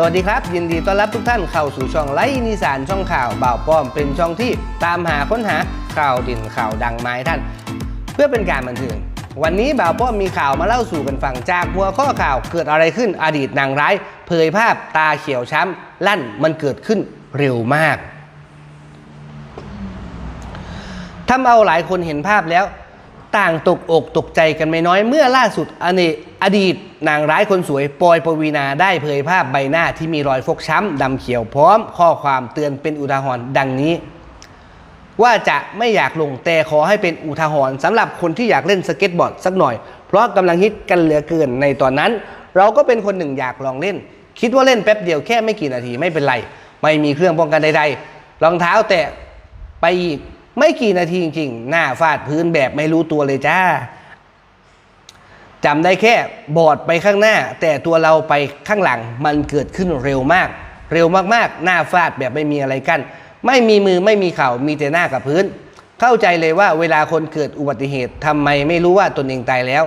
สวัสดีครับ ยินดีต้อนรับทุกท่านเข้าสู่ช่องไลฟ์นิสานช่องข่าวบ่าวป้อมเป็นช่องที่ตามหาค้นหาข่าวด่นข่าวดังมาให้ท่าน เพื่อเป็นการบันเทิงวันนี้บ่าวป้อมมีข่าวมาเล่าสู่กันฟังจากหัวข้อข่าวเกิดอะไรขึ้นอดีตนางร้าย เผยภาพตาเขียวช้ำลั่นมันเกิดขึ้นเร็วมากทำเอาหลายคนเห็นภาพแล้ว ต่างตกอกตกใจกันไม่น้อยเมื่อล่าสุดอเนอดีตนางร้ายคนสวยปอยปวีนาได้เผยภาพใบหน้าที่มีรอยฟกช้ำดำเขียวพร้อม ข้อความเตือนเป็นอุทาหรณ์ดังนี้ ว่าจะไม่อยากลงแต่ขอให้เป็นอุทาหรณ์สำหรับคนที่อยากเล่นสเก็ตบอร์ดสักหน่อย เพราะกำลังฮิตกันเหลือเกินในตอนนั้น เราก็เป็นคนหนึ่งอยากลองเล่น คิดว่าเล่นแป๊บเดียวแค่ไม่กี่นาทีไม่เป็นไร ไม่มีเครื่องป้องกันใด ๆ รองเท้าแตะไปอีก ไม่กี่นาทีจริงๆ หน้าฟาดพื้นแบบไม่รู้ตัวเลยจ้าจำได้แค่บอดไปข้างหน้า แต่ตัวเราไปข้างหลังมันเกิดขึ้นเร็วมาก เร็วมากๆ หน้าฟาดแบบไม่มีอะไรกัน้นไม่มีมือไม่มีเข่ามีแต่หน้ากับพื้น เข้าใจเลยว่าเวลาคนเกิดอุบัติเหตุทำไมไม่รู้ว่าตนเองตายแล้ว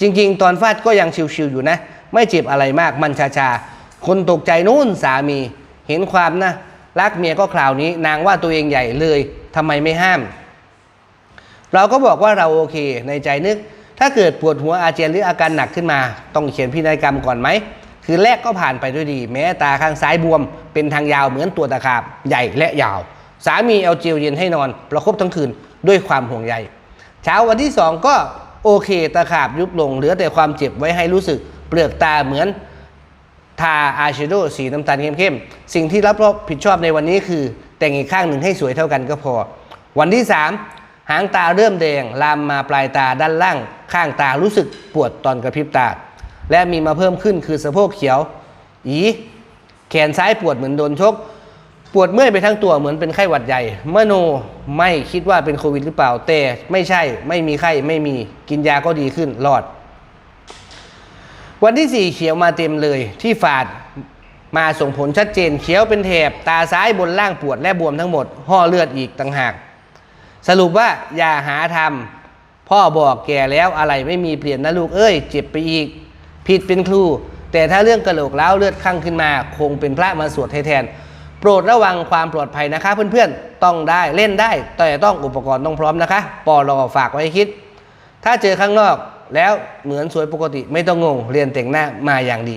จริงๆ ตอนฟาดก็ยังชิวๆอยู่นะ ไม่เจ็บอะไรมากมันชาๆคนตกใจนู่นสามี เห็นความนะรักเมียก็คราวนี้ นางว่าตัวเองใหญ่เลย ทำไมไม่ห้าม เราก็บอกว่าเราโอเค ในใจนึก ถ้าเกิดปวดหัวอาเจียนหรืออาการหนักขึ้นมา ต้องเขียนพินัยกรรมก่อนไหม คือแรกก็ผ่านไปด้วยดี แม้ตาข้างซ้ายบวม เป็นทางยาวเหมือนตัวตะขาบใหญ่และยาว สามีเอาเจลเย็นให้นอน ประคบทั้งคืนด้วยความห่วงใยเช้าวันที่สองก็โอเคตะขาบยุบลงเหลือแต่ความเจ็บไว้ให้รู้สึกเปลือกตาเหมือนทาอายแชโดสีน้ำตาลเข้มๆ สิ่งที่รับผิดชอบในวันนี้คือ แต่งอีกข้างหนึ่งให้สวยเท่ากันก็พอ วันที่ 3 หางตาเริ่มแดง ลามมาปลายตาด้านล่าง ข้างตารู้สึกปวดตอนกระพริบตา และมีมาเพิ่มขึ้นคือสะโพกเขียว อี แขนซ้ายปวดเหมือนโดนชก ปวดเมื่อยไปทั้งตัวเหมือนเป็นไข้หวัดใหญ่เมโนไม่คิดว่าเป็นโควิดหรือเปล่า แต่ไม่ใช่ ไม่มีไข้ ไม่มี กินยาก็ดีขึ้น รอด วันที่ 4 เขียวมาเต็มเลย ที่ฝาด มาส่งผลชัดเจนเขียวเป็นแถบตาซ้ายบนล่างปวดและบวมทั้งหมด ห่อเลือดอีกต่างหาก สรุปว่าอย่าหาทำพ่อบอกแก่แล้วอะไรไม่มีเปลี่ยนนะลูกเอ้ย เจ็บไปอีก ผิดเป็นครู แต่ถ้าเรื่องกระโหลกแล้าวเลือดข้างขึ้นมา คงเป็นพระมาสวดแทน โปรดระวังความปลอดภัยนะคะ เพื่อนๆต้องได้เล่นได้ แต่ต้องอุปกรณ์ต้องพร้อมนะคะปอรอฝากไว้คิด ถ้าเจอข้างนอกแล้วเหมือนสวยปกติไม่ต้องงงเรียนแต่งหน้ามาอย่างดี